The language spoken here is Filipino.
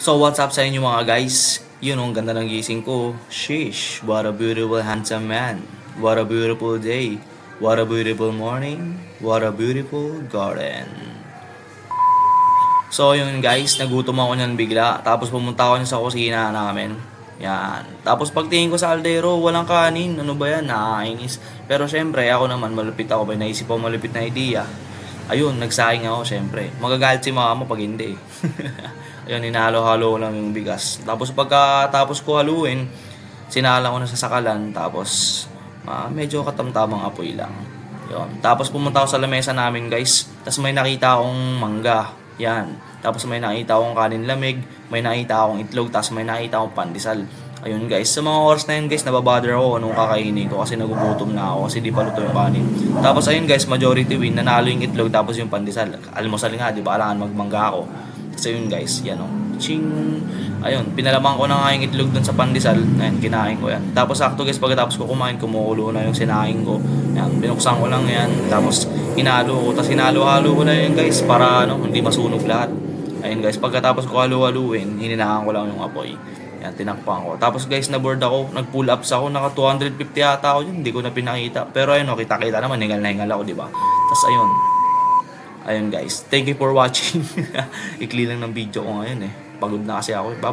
So what's up sa inyo mga guys? Yun ang ganda ng gising ko. Sheesh, what a beautiful handsome man. What a beautiful day. What a beautiful morning. What a beautiful garden. So yun guys, nagutom ako niyan bigla. Tapos pumunta ako sa kusina namin. Yan. Tapos pagtingin ko sa aldero, walang kanin. Ano ba yan? Nakakainis. Pero syempre, ako naman, malupit ako. May naisip ako malupit na idea. Ayun, nagsaing ako syempre. Magagalit si mama pag hindi. Ayun, inalo-halo ko lang yung bigas. Tapos pagkatapos ko haluin, sinala ko na sa sakalan. Tapos ah, medyo katamtamang apoy lang. Yun. Tapos pumunta ako sa lamesa namin guys. Tapos may nakita akong mangga. Yan. Tapos may nakita akong kanin lamig, may nakita akong itlog, tapos may nakita akong pandesal. Ayun guys, sa mga oras na yun guys, nababother ako anong kakainin ko kasi nagugutom na ako kasi di pa luto yung kanin. Tapos ayun guys, majority win, nanalo yung itlog tapos yung pandesal. Almusal nga, di ba? Kailangan magmangga ako. Tapos ayun guys, yan o. Ching! Ayun, pinalaman ko na nga yung itlog dun sa pandesal. Ayun, kinain ko yan. Tapos sakto guys, pagkatapos ko kumain, kumukulo na yung sinaing ko. Yan, binuksan ko lang yan. Tapos hinalo ko. Tapos hinalo-halo ko na yun guys para ano, hindi masunog lahat. Ayun guys, pagkatapos ko halu-haluin, hininahan ko lang yung apoy. Yan, tinakpan ko. Tapos guys, na-board ako, nag-pull ups ako, naka 250 yata ako yun, hindi ko na pinakita. Pero ayun, oh, kita-kita naman, hingal na hingal ako, di ba? Tapos ayun, ayun guys, thank you for watching. Ikli lang ng video ko ngayon eh. Pagod na kasi ako. Bye